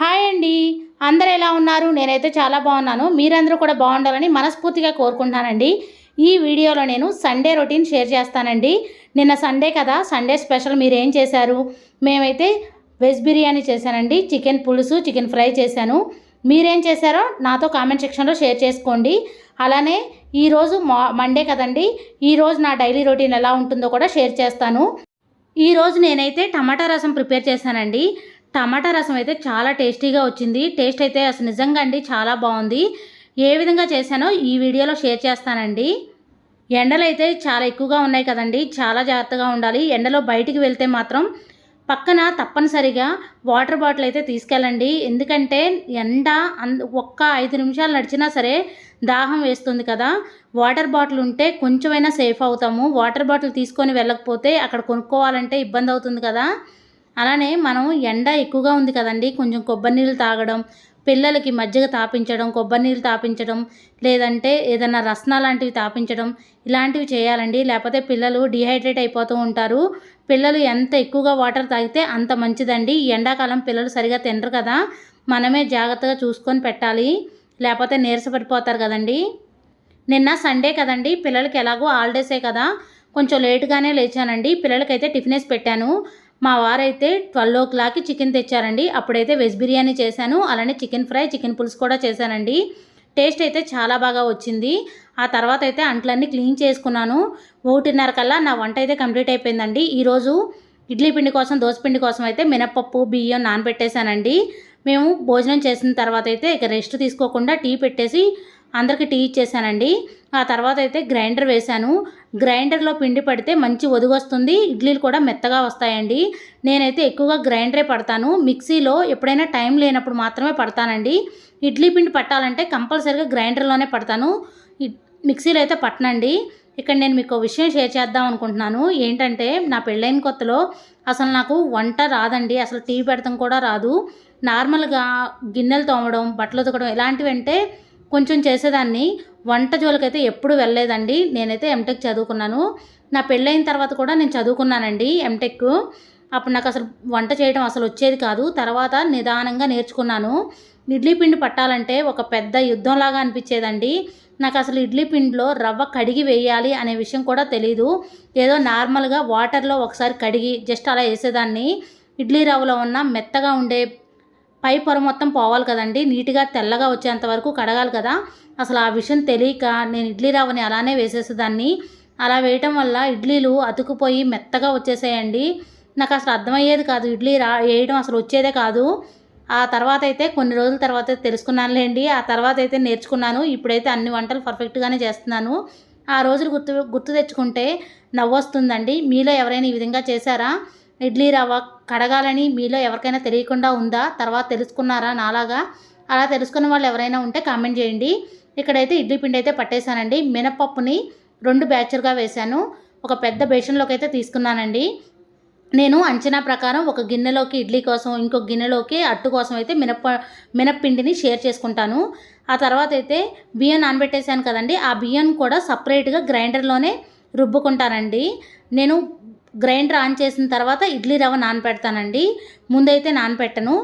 Hi అండి. అందరు ఎలా ఉన్నారు? నేనైతే చాలా బాగున్నాను. మీరందరూ కూడా బాగుండాలని మనస్ఫూర్తిగా కోరుకుంటున్నానండి. ఈ వీడియోలో నేను సండే రొటీన్ షేర్ చేస్తానండి. నిన్న సండే కదా సండే స్పెషల్ మీరు ఏం చేశారు? మేమైతే వెజ్ బిర్యానీ చేశానండి. చికెన్ పులుసు చికెన్ ఫ్రై చేశాను. మీరేం చేశారో నాతో కామెంట్ సెక్షన్లో షేర్ చేసుకోండి. అలానే ఈరోజు మా మండే కదండి. ఈరోజు నా డైలీ రొటీన్ ఎలా ఉంటుందో కూడా షేర్ చేస్తాను. ఈరోజు నేనైతే టమాటా రసం ప్రిపేర్ చేశానండి. టమాటా రసం అయితే చాలా టేస్టీగా వచ్చింది. టేస్ట్ అయితే అసలు నిజంగా అండి చాలా బాగుంది. ఏ విధంగా చేశానో ఈ వీడియోలో షేర్ చేస్తానండి. ఎండలు అయితే చాలా ఎక్కువగా ఉన్నాయి కదండి. చాలా జాగ్రత్తగా ఉండాలి. ఎండలో బయటికి వెళ్తే మాత్రం పక్కన తప్పనిసరిగా వాటర్ బాటిల్ అయితే తీసుకెళ్ళండి. ఎందుకంటే ఎండ ఒక్క ఐదు నిమిషాలు నడిచినా సరే దాహం వేస్తుంది కదా. వాటర్ బాటిల్ ఉంటే కొంచెమైనా సేఫ్ అవుతాము. వాటర్ బాటిల్ తీసుకొని వెళ్ళకపోతే అక్కడ కొనుక్కోవాలంటే ఇబ్బంది అవుతుంది కదా. అలానే మనం ఎండ ఎక్కువగా ఉంది కదండి. కొంచెం కొబ్బరి నీళ్ళు తాగడం పిల్లలకి మజ్జిగ తాపించడం కొబ్బరి నీళ్ళు తాపించడం లేదంటే ఏదైనా రసన లాంటివి తాపించడం ఇలాంటివి చేయాలండి. లేకపోతే పిల్లలు డిహైడ్రేట్ అయిపోతూ ఉంటారు. పిల్లలు ఎంత ఎక్కువగా వాటర్ తాగితే అంత మంచిదండి. ఈ ఎండాకాలం పిల్లలు సరిగా తినరు కదా. మనమే జాగ్రత్తగా చూసుకొని పెట్టాలి. లేకపోతే నీరసపడిపోతారు కదండి. నిన్న సండే కదండి. పిల్లలకి ఎలాగో హాలిడేసే కదా. కొంచెం లేటుగానే లేచానండి. పిల్లలకైతే టిఫిన్ వేసి పెట్టాను. మా వారైతే ట్వెల్వ్ ఓ క్లాక్కి చికెన్ తెచ్చారండి. అప్పుడైతే వెజ్ బిర్యానీ చేశాను. అలానే చికెన్ ఫ్రై చికెన్ పులుసు కూడా చేశానండి. టేస్ట్ అయితే చాలా బాగా వచ్చింది. ఆ తర్వాత అయితే అంట్లన్నీ క్లీన్ చేసుకున్నాను. ఒకటిన్నర కల్లా నా వంట అయితే కంప్లీట్ అయిపోయిందండి. ఈరోజు ఇడ్లీ పిండి కోసం దోశ పిండి కోసం అయితే మినపప్పు బియ్యం నానబెట్టేశానండి. మేము భోజనం చేసిన తర్వాత అయితే ఇక రెస్ట్ తీసుకోకుండా టీ పెట్టేసి అందరికి టీ ఇచ్చేసానండి ఆ తర్వాత అయితే గ్రైండర్ వేశాను. గ్రైండర్లో పిండి పడితే మంచి వస్తుంది ఇడ్లీలు కూడా మెత్తగా వస్తాయండి. నేనైతే ఎక్కువగా గ్రైండరే పడతాను. మిక్సీలో ఎప్పుడైనా టైం లేనప్పుడు మాత్రమే పడతానండి. ఇడ్లీ పిండి పట్టాలంటే కంపల్సరీగా గ్రైండర్లోనే పడతాను. మిక్సీలో అయితే పట్టనండి. ఇక్కడ నేను మీకు ఒక విషయం షేర్ చేద్దాం అనుకుంటున్నాను. ఏంటంటే నా పెళ్ళైన కొత్తలో అసలు నాకు వంట రాదండి. అసలు టీవీ పెడతాం కూడా రాదు. నార్మల్గా గిన్నెలు తోమడం బట్టలు ఉతకడం ఇలాంటివి అంటే కొంచెం చేసేదాన్ని. వంట జోలికైతే ఎప్పుడు వెళ్ళలేదండి. నేనైతే ఎంటెక్ చదువుకున్నాను. నా పెళ్ళైన తర్వాత కూడా నేను చదువుకున్నానండి ఎంటెక్ అప్పుడు నాకు అసలు వంట చేయడం అసలు వచ్చేది కాదు. తర్వాత నిదానంగా నేర్చుకున్నాను. ఇడ్లీ పిండి పట్టాలంటే ఒక పెద్ద యుద్ధంలాగా అనిపించేదండి. నాకు అసలు ఇడ్లీ పిండిలో రవ్వ కడిగి వేయాలి అనే విషయం కూడా తెలీదు. ఏదో నార్మల్గా వాటర్లో ఒకసారి కడిగి జస్ట్ అలా వేసేదాన్ని. ఇడ్లీ రవ్వలో ఉన్న మెత్తగా ఉండే పై పొర మొత్తం పోవాలి కదండి. నీట్గా తెల్లగా వచ్చేంత వరకు కడగాలి కదా. అసలు ఆ విషయం తెలియక నేను ఇడ్లీ రవ్వని అలానే వేసేసేదాన్ని అలా వేయటం వల్ల ఇడ్లీలు అతుకుపోయి మెత్తగా వచ్చేసాయండి. నాకు అసలు అర్థమయ్యేది కాదు ఇడ్లీ రా వేయడం అసలు వచ్చేదే కాదు. ఆ తర్వాత అయితే కొన్ని రోజుల తర్వాత తెలుసుకున్నానులేండి. ఆ తర్వాత అయితే నేర్చుకున్నాను. ఇప్పుడైతే అన్ని వంటలు పర్ఫెక్ట్గానే చేస్తున్నాను. ఆ రోజులు గుర్తు గుర్తు తెచ్చుకుంటే నవ్వొస్తుందండి. మీలో ఎవరైనా ఈ విధంగా చేశారా? ఇడ్లీ రవ్వ కడగాలని మీలో ఎవరికైనా తెలియకుండా ఉందా? తర్వాత తెలుసుకున్నారా నాలాగా? అలా తెలుసుకున్న వాళ్ళు ఎవరైనా ఉంటే కామెంట్ చేయండి. ఇక్కడైతే ఇడ్లీ పిండి అయితే పట్టేశానండి. మినపప్పుని రెండు బ్యాచ్లుగా వేశాను. ఒక పెద్ద బేషన్లోకి అయితే తీసుకున్నానండి. నేను అంచనా ప్రకారం ఒక గిన్నెలోకి ఇడ్లీ కోసం ఇంకొక గిన్నెలోకి అట్టు కోసం అయితే మినప్ప మినప్పిండిని షేర్ చేసుకుంటాను. ఆ తర్వాత అయితే బియ్యం నానబెట్టేశాను కదండి. ఆ బియ్యం కూడా సపరేట్గా గ్రైండర్లోనే రుబ్బుకుంటానండి. నేను గ్రైండర్ ఆన్ చేసిన తర్వాత ఇడ్లీ రవ్వ నానపెడతానండి. ముందైతే నానపెట్టను.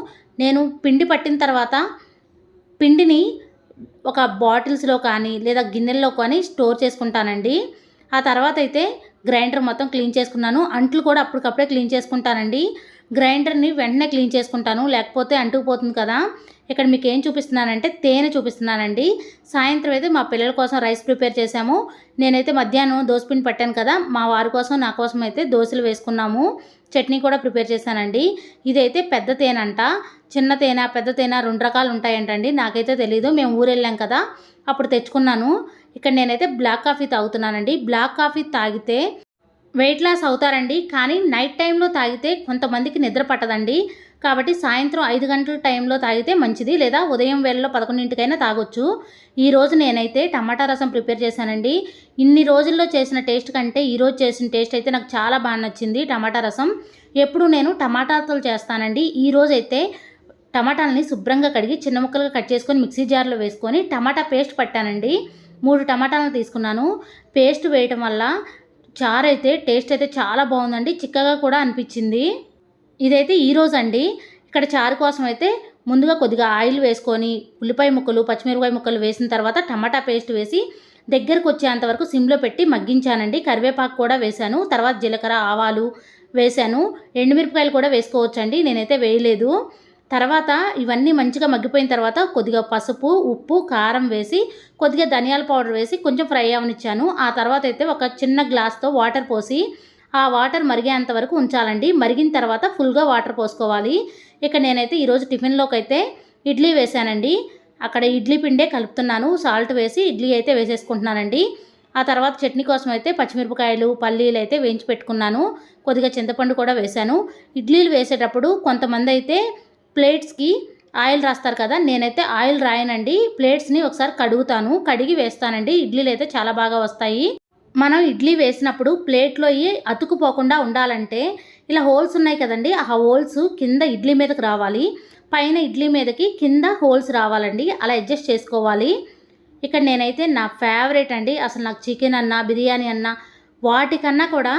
నేను పిండి పట్టిన తర్వాత పిండిని ఒక బాటిల్స్లో కానీ లేదా గిన్నెల్లో కానీ స్టోర్ చేసుకుంటానండి. ఆ తర్వాత అయితే గ్రైండర్ మొత్తం క్లీన్ చేసుకున్నాను. అంట్లు కూడా అప్పటికప్పుడే క్లీన్ చేసుకుంటానండి. గ్రైండర్ని వెంటనే క్లీన్ చేసుకుంటాను. లేకపోతే అంటుకుపోతుంది కదా. ఇక్కడ మీకు ఏం చూపిస్తున్నానంటే తేనె చూపిస్తున్నానండి. సాయంత్రం అయితే మా పిల్లల కోసం రైస్ ప్రిపేర్ చేశాము. నేనైతే మధ్యాహ్నం దోసపిండి పట్టాను కదా. మా వారి కోసం నా కోసం అయితే దోశలు వేసుకున్నాము. చట్నీ కూడా ప్రిపేర్ చేశానండి. ఇదైతే పెద్ద తేనె అంట చిన్న తేనె పెద్ద తేనె రెండు రకాలు ఉంటాయంటండి. నాకైతే తెలీదు. మేము ఊరు వెళ్ళాం కదా. అప్పుడు తెచ్చుకున్నాను. ఇక్కడ నేనైతే బ్లాక్ కాఫీ తాగుతున్నానండి. బ్లాక్ కాఫీ తాగితే వెయిట్ లాస్ అవుతారండి. కానీ నైట్ టైంలో తాగితే కొంతమందికి నిద్ర పట్టదండి. కాబట్టి సాయంత్రం ఐదు గంటల టైంలో తాగితే మంచిది. లేదా ఉదయం వేళలో పదకొండింటికైనా తాగొచ్చు. ఈరోజు నేనైతే టమాటా రసం ప్రిపేర్ చేశానండి. ఇన్ని రోజుల్లో చేసిన టేస్ట్ కంటే ఈరోజు చేసిన టేస్ట్ అయితే నాకు చాలా బాగా నచ్చింది టమాటా రసం. ఎప్పుడు నేను టమాటాతో చేస్తానండి. ఈరోజు అయితే టమాటాలని శుభ్రంగా కడిగి చిన్న ముక్కలుగా కట్ చేసుకొని మిక్సీ జార్లో వేసుకొని టమాటా పేస్ట్ పట్టానండి. మూడు టమాటాలను తీసుకున్నాను. పేస్ట్ వేయటం వల్ల చారు అయితే టేస్ట్ అయితే చాలా బాగుందండి. చిక్కగా కూడా అనిపించింది. ఇదైతే ఈరోజు అండి ఇక్కడ చారు కోసం అయితే ముందుగా కొద్దిగా ఆయిల్ వేసుకొని ఉల్లిపాయ ముక్కలు పచ్చిమిరపకాయ ముక్కలు వేసిన తర్వాత టమాటా పేస్ట్ వేసి దగ్గరకు వచ్చేంత వరకు సిమ్లో పెట్టి మగ్గించానండి. కరివేపాకు కూడా వేశాను. తర్వాత జీలకర్ర ఆవాలు వేశాను. ఎండుమిరపకాయలు కూడా వేసుకోవచ్చండి. నేనైతే వేయలేదు. తర్వాత ఇవన్నీ మంచిగా మగ్గిపోయిన తర్వాత కొద్దిగా పసుపు ఉప్పు కారం వేసి కొద్దిగా ధనియాల పౌడర్ వేసి కొంచెం ఫ్రై అవనిచ్చాను. ఆ తర్వాత అయితే ఒక చిన్న గ్లాస్తో వాటర్ పోసి ఆ వాటర్ మరిగేంత వరకు ఉంచాలండి. మరిగిన తర్వాత ఫుల్గా వాటర్ పోసుకోవాలి. ఇక నేనైతే ఈరోజు టిఫిన్లోకి అయితే ఇడ్లీ వేశానండి. అక్కడ ఇడ్లీ పిండే కలుపుతున్నాను. సాల్ట్ వేసి ఇడ్లీ అయితే వేసేసుకుంటున్నానండి. ఆ తర్వాత చట్నీ కోసం అయితే పచ్చిమిరపకాయలు పల్లీలు అయితే వేయించి పెట్టుకున్నాను. కొద్దిగా చింతపండు కూడా వేశాను. ఇడ్లీలు వేసేటప్పుడు కొంతమంది అయితే ప్లేట్స్కి ఆయిల్ రాస్తారు కదా నేనైతే ఆయిల్ రాయనండి. ప్లేట్స్ని ఒకసారి కడుగుతాను. కడిగి వేస్తానండి. ఇడ్లీలు అయితే చాలా బాగా వస్తాయి. మనం ఇడ్లీ వేసినప్పుడు ప్లేట్లో అతుకుపోకుండా ఉండాలంటే ఇలా హోల్స్ ఉన్నాయి కదండి ఆ హోల్స్ కింద ఇడ్లీ మీదకి రావాలి. పైన ఇడ్లీ మీదకి కింద హోల్స్ రావాలండి. అలా అడ్జస్ట్ చేసుకోవాలి. ఇక్కడ నేనైతే నా ఫేవరెట్ అండి. అసలు నాకు చికెన్ అన్నా బిర్యానీ అన్నా వాటికన్నా కూడా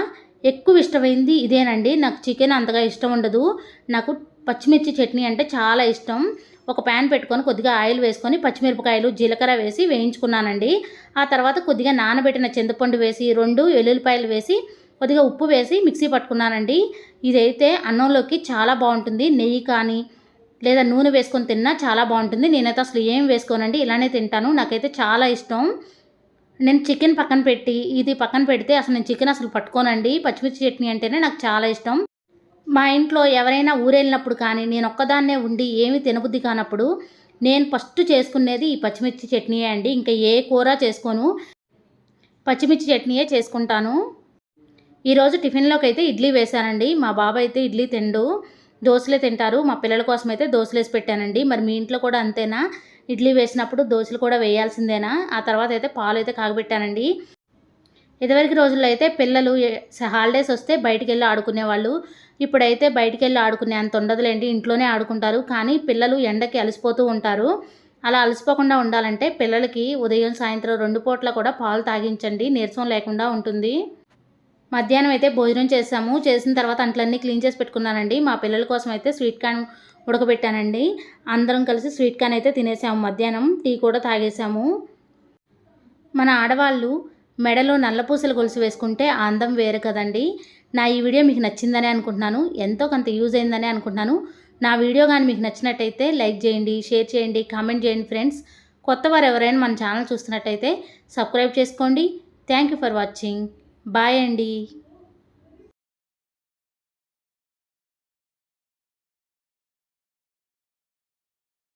ఎక్కువ ఇష్టమైంది ఇదేనండి. నాకు చికెన్ అంతగా ఇష్టం ఉండదు. నాకు పచ్చిమిర్చి చట్నీ అంటే చాలా ఇష్టం. ఒక ప్యాన్ పెట్టుకొని కొద్దిగా ఆయిల్ వేసుకొని పచ్చిమిరపకాయలు జీలకర్ర వేసి వేయించుకున్నానండి. ఆ తర్వాత కొద్దిగా నానబెట్టిన చింతపండు వేసి రెండు వెల్లుల్లిపాయలు వేసి కొద్దిగా ఉప్పు వేసి మిక్సీ పట్టుకున్నానండి. ఇదైతే అన్నంలోకి చాలా బాగుంటుంది. నెయ్యి కానీ లేదా నూనె వేసుకొని తిన్నా చాలా బాగుంటుంది. నేనైతే అసలు ఏం వేసుకోనండి. ఇలానే తింటాను. నాకైతే చాలా ఇష్టం. నేను చికెన్ పక్కన పెట్టి ఇది పక్కన పెడితే అసలు నేను చికెన్ అసలు పట్టుకోనండి. పచ్చిమిర్చి చట్నీ అంటేనే నాకు చాలా ఇష్టం. మా ఇంట్లో ఎవరైనా ఊరెళ్ళినప్పుడు కానీ నేను ఒక్కదాన్నే ఉండి ఏమి తినబుద్ధి కానప్పుడు నేను ఫస్ట్ చేసుకునేది ఈ పచ్చిమిర్చి చట్నీయే అండి. ఇంకా ఏ కూర చేసుకోను పచ్చిమిర్చి చట్నీయే చేసుకుంటాను. ఈరోజు టిఫిన్లోకి అయితే ఇడ్లీ వేశానండి. మా బాబాయ్ అయితే ఇడ్లీ తిండు దోశలే తింటారు. మా పిల్లల కోసం అయితే దోశలు వేసి పెట్టానండి. మరి మీ ఇంట్లో కూడా అంతేనా? ఇడ్లీ వేసినప్పుడు దోశలు కూడా వేయాల్సిందేనా? ఆ తర్వాత అయితే పాలు అయితే కాగబెట్టానండి. ఇదివరకు రోజుల్లో అయితే పిల్లలు హాలిడేస్ వస్తే బయటికి వెళ్ళి ఆడుకునేవాళ్ళు. ఇప్పుడైతే బయటికి వెళ్ళి ఆడుకునే అంత ఉండదులేండి ఇంట్లోనే ఆడుకుంటారు. కానీ పిల్లలు ఎండకి అలసిపోతూ ఉంటారు. అలా అలసిపోకుండా ఉండాలంటే పిల్లలకి ఉదయం సాయంత్రం రెండు పూట్ల కూడా పాలు తాగించండి. నీరసం లేకుండా ఉంటుంది. మధ్యాహ్నం అయితే భోజనం చేసాము చేసిన తర్వాత అంట్లన్నీ క్లీన్ చేసి పెట్టుకున్నానండి. మా పిల్లల కోసం అయితే స్వీట్ కార్న్ ఉడకబెట్టానండి. అందరం కలిసి స్వీట్ కార్న్ అయితే తినేసాము మధ్యాహ్నం. టీ కూడా తాగేసాము. మన ఆడవాళ్ళు మెడలో నల్లపూసలు గొలుసు వేసుకుంటే ఆ అందం వేరు కదండి. నా ఈ వీడియో మీకు నచ్చిందని అనుకుంటున్నాను ఎంతో కొంత యూజ్ అయిందని అనుకుంటున్నాను. నా వీడియో కానీ మీకు నచ్చినట్టయితే లైక్ చేయండి షేర్ చేయండి కామెంట్ చేయండి ఫ్రెండ్స్. కొత్త వారు ఎవరైనా మన ఛానల్ చూస్తున్నట్టయితే సబ్స్క్రైబ్ చేసుకోండి. Thank you for watching. Bye అండి.